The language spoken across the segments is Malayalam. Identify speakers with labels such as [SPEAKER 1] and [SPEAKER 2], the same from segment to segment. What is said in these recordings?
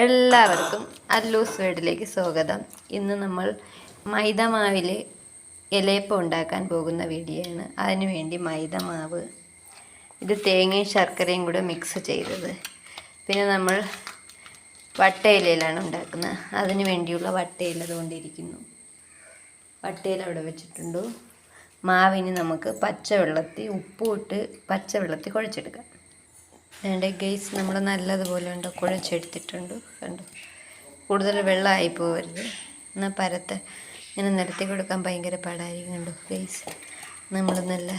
[SPEAKER 1] എല്ലാവർക്കും അല്ലൂസ് വീട്ടിലേക്ക് സ്വാഗതം. ഇന്ന് നമ്മൾ മൈദ മാവിൽ ഇലയപ്പം ഉണ്ടാക്കാൻ പോകുന്ന വീഡിയോ ആണ് അതിനുവേണ്ടി മൈദ മാവ് ഇത് തേങ്ങയും ശർക്കരയും കൂടെ മിക്സ് ചെയ്തത്. പിന്നെ നമ്മൾ വട്ടയിലയിലാണ് ഉണ്ടാക്കുന്നത്. അതിന് വേണ്ടിയുള്ള വട്ടയില അതുകൊണ്ടിരിക്കുന്നു വട്ടയില അവിടെ വെച്ചിട്ടുണ്ട്. മാവിന് നമുക്ക് പച്ചവെള്ളത്തിൽ ഉപ്പുമിട്ട് പച്ചവെള്ളത്തിൽ കുഴച്ചെടുക്കാം. വേണ്ട ഗെയ്സ് നമ്മൾ നല്ലതുപോലെ ഉണ്ട് കുഴച്ചെടുത്തിട്ടുണ്ട് കണ്ടു. കൂടുതൽ വെള്ളമായി പോകരുത് എന്നാൽ പരത്ത് ഇങ്ങനെ നിരത്തി കൊടുക്കാൻ ഭയങ്കര പാടായിരിക്കും കണ്ടു ഗെയ്സ് നമ്മൾ നല്ല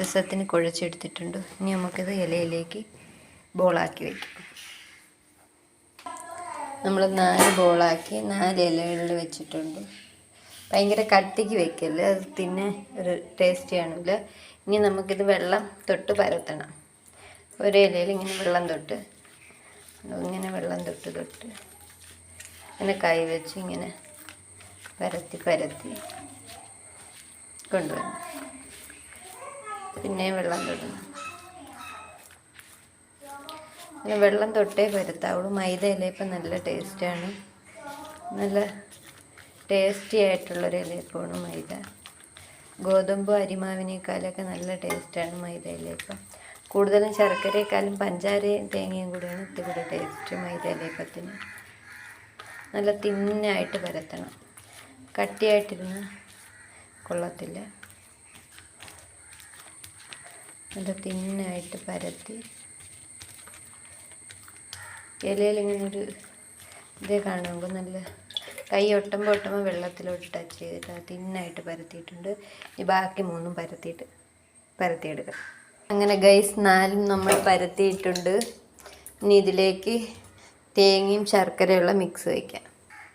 [SPEAKER 1] രസത്തിന് കുഴച്ചെടുത്തിട്ടുണ്ട്. ഇനി നമുക്കിത് ഇലയിലേക്ക് ബോളാക്കി വയ്ക്കാം നമ്മൾ നാല് ബോളാക്കി നാല് ഇലകളിൽ വെച്ചിട്ടുണ്ട്. ഭയങ്കര കട്ടിക്ക് വെക്കല്ലേ? അത് തിന്നെ ഒരു ടേസ്റ്റി കാണില്ല ഇനി നമുക്കിത് വെള്ളം തൊട്ട് പരത്തണം. ഒരു ഇലയിൽ ഇങ്ങനെ വെള്ളം തൊട്ട്. ഇങ്ങനെ വെള്ളം തൊട്ട് തൊട്ട്. ഇങ്ങനെ കൈ വെച്ച് ഇങ്ങനെ പരത്തി പരത്തി കൊണ്ടുവരണം. പിന്നെ വെള്ളം തൊടണം. അങ്ങനെ വെള്ളം തൊട്ടേ പരത്താവുള്ളൂ. മൈദ ഇലയപ്പം നല്ല ടേസ്റ്റാണ്. നല്ല ടേസ്റ്റി ആയിട്ടുള്ളൊരു ഇലയപ്പമാണ് മൈദ. ഗോതമ്പ് അരിമാവിനേക്കാളൊക്കെ നല്ല ടേസ്റ്റാണ് മൈദ ഇലയപ്പം കൂടുതലും ശർക്കരയെക്കാളും പഞ്ചാരയും തേങ്ങയും കൂടിയാണ് ഇത്തിരി ടേസ്റ്റ് മൈദ ഇലയപ്പത്തിന് നല്ല തിന്നായിട്ട് പരത്തണം. കട്ടിയായിട്ടിരുന്ന് കൊള്ളത്തില്ല. നല്ല തിന്നായിട്ട് പരത്തി. ഇലയിൽ ഇങ്ങനെ ഒരു ഇത് കാണുമ്പോൾ നല്ല കൈ ഒട്ടുമ്പോൾ ഒട്ടുമ്പോൾ വെള്ളത്തിലോട്ട് ടച്ച് ചെയ്തിട്ട് തിന്നായിട്ട് പരത്തിയിട്ടുണ്ട്. ഈ ബാക്കി മൂന്നും പരത്തിയിട്ട് പരത്തിയെടുക്കാം. അങ്ങനെ ഗൈസ് നാലും നമ്മൾ പരത്തിയിട്ടുണ്ട്. ഇനി ഇതിലേക്ക് തേങ്ങയും ശർക്കരയുള്ള മിക്സ് വയ്ക്കാം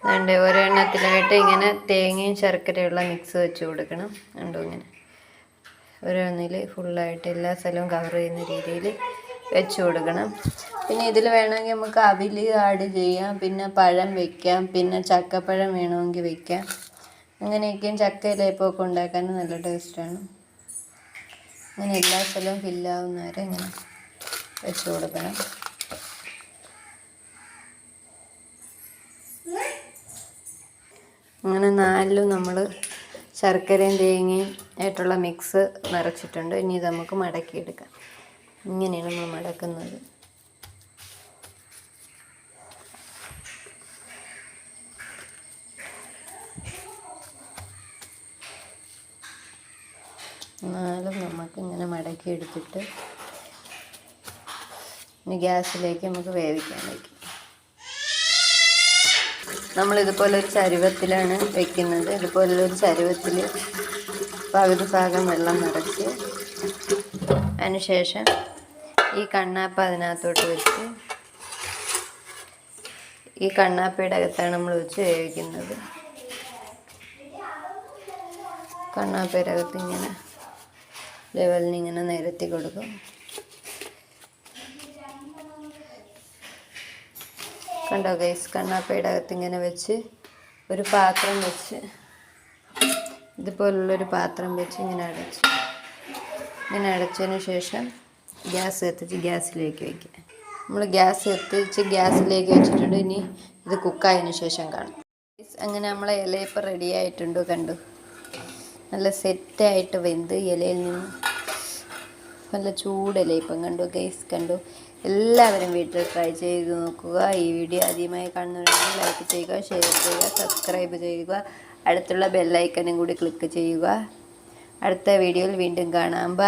[SPEAKER 1] അതുകൊണ്ട് ഒരെണ്ണത്തിലായിട്ട് ഇങ്ങനെ തേങ്ങയും ശർക്കരയുള്ള മിക്സ് വെച്ച് കൊടുക്കണം. കണ്ടോ ഇങ്ങനെ? ഓരോന്നിൽ ഫുള്ളായിട്ട് എല്ലാ സ്ഥലവും കവർ ചെയ്യുന്ന രീതിയിൽ വെച്ച് കൊടുക്കണം. പിന്നെ ഇതിൽ വേണമെങ്കിൽ നമുക്ക് അവിൽ ആഡ് ചെയ്യാം. പിന്നെ പഴം വെക്കാം. പിന്നെ ചക്കപ്പഴം വേണമെങ്കിൽ വെക്കാം. അങ്ങനെയൊക്കെയും ചക്കയിലേപ്പൊക്കെ ഉണ്ടാക്കാൻ നല്ല ടേസ്റ്റാണ് അങ്ങനെ എല്ലാ സ്ഥലവും ഫില്ലാവുന്ന വരെ ഇങ്ങനെ വെച്ച് കൊടുക്കണം. അങ്ങനെ നാലിലും നമ്മൾ ശർക്കരയും തേങ്ങയും ആയിട്ടുള്ള മിക്സ് നിറച്ചിട്ടുണ്ട്. ഇനി ഇത് നമുക്ക് മടക്കിയെടുക്കാം. ഇങ്ങനെയാണ് നമ്മൾ മടക്കുന്നത്. നാലും നമുക്ക് ഇങ്ങനെ മടക്കി എടുത്തിട്ട് ഇനി ഗ്യാസിലേക്ക് നമുക്ക് വേവിക്കാൻ വയ്ക്കും നമ്മൾ ഇതുപോലെ ഒരു ചരുവത്തിലാണ് വെക്കുന്നത്. ഇതുപോലെ ഒരു ചരുവത്തിൽ പകുതി ഭാഗം വെള്ളം നിറച്ച് അതിനുശേഷം ഈ കണ്ണാപ്പ അതിനകത്തോട്ട് വെച്ച് ഈ കണ്ണാപ്പയുടെ അകത്താണ് നമ്മൾ വെച്ച് വേവിക്കുന്നത്. കണ്ണാപ്പയുടെ അകത്ത് ഇങ്ങനെ ലെവലിന് ഇങ്ങനെ നിരത്തി കൊടുക്കും. കണ്ടോ ഗൈസ് കണ്ണാപ്പയുടെ അകത്ത് ഇങ്ങനെ വെച്ച് ഒരു പാത്രം വെച്ച് ഇതുപോലുള്ളൊരു പാത്രം വെച്ച് ഇങ്ങനെ അടച്ച്. ഇങ്ങനെ അടച്ചതിന് ശേഷം ഗ്യാസ് എത്തിച്ച് ഗ്യാസിലേക്ക് വയ്ക്കുക. നമ്മൾ ഗ്യാസ് എത്തിച്ച് ഗ്യാസിലേക്ക് വെച്ചിട്ടുണ്ട്. ഇനി ഇത് കുക്കായതിനു ശേഷം കാണും. അങ്ങനെ നമ്മളെ ഇലയിപ്പം റെഡി ആയിട്ടുണ്ട് കണ്ടു? നല്ല സെറ്റായിട്ട് വെന്ത് ഇലയിൽ നിന്ന് നല്ല ചൂടല്ലേ ഇപ്പം കണ്ടു ഗൈസ് കണ്ടു? എല്ലാവരും വീട്ടിൽ ട്രൈ ചെയ്ത് നോക്കുക. ഈ വീഡിയോ ആദ്യമായി കാണുന്നവരാണെങ്കിൽ ലൈക്ക് ചെയ്യുക ഷെയർ ചെയ്യുക സബ്സ്ക്രൈബ് ചെയ്യുക. അടുത്തുള്ള ബെല്ലൈക്കനും കൂടി ക്ലിക്ക് ചെയ്യുക. അടുത്ത വീഡിയോയിൽ വീണ്ടും കാണാം. ബൈ